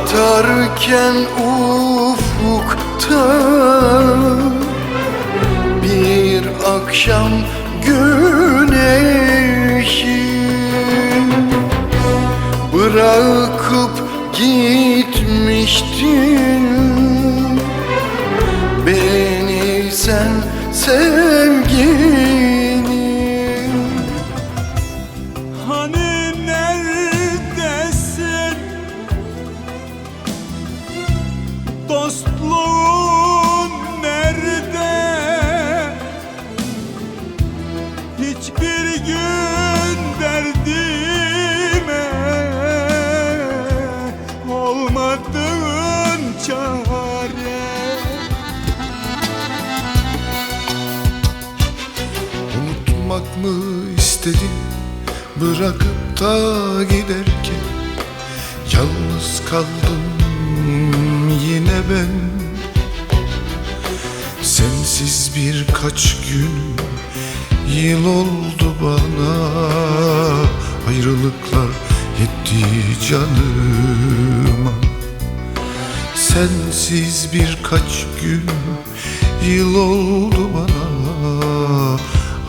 batarken ufukta Bir akşam güneşi Bırakıp gitmiştin. Beni sen sevgilim mı istedin? Bırakıp da giderken Yalnız kaldım yine ben. Sensiz birkaç gün yıl oldu bana. Ayrılıklar yetti canıma. Sensiz birkaç gün yıl oldu bana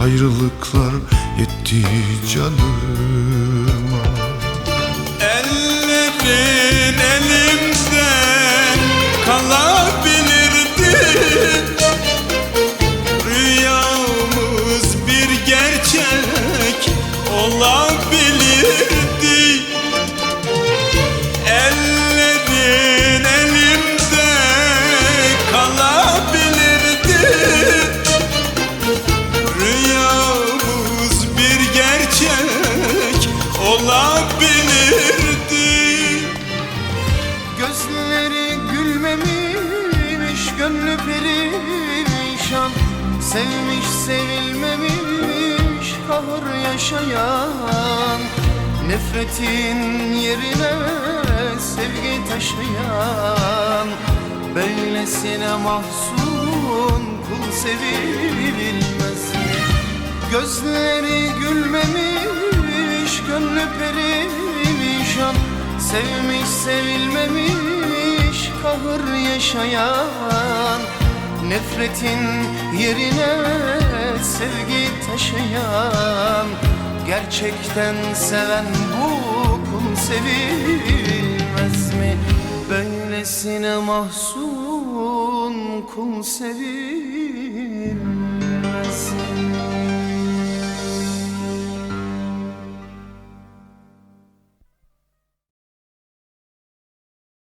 Ayrılıklar yetti canıma Sevmiş sevilmemiş, kahır yaşayan Nefretin yerine sevgi taşıyan Böylesine mahzun kul sevilmez? Gözleri gülmemiş, gönlü perişan Sevmiş sevilmemiş, kahır yaşayan Nefretin yerine sevgi taşıyan Gerçekten seven bu kul sevilmez mi? Böylesine mahzun kul sevilmez mi?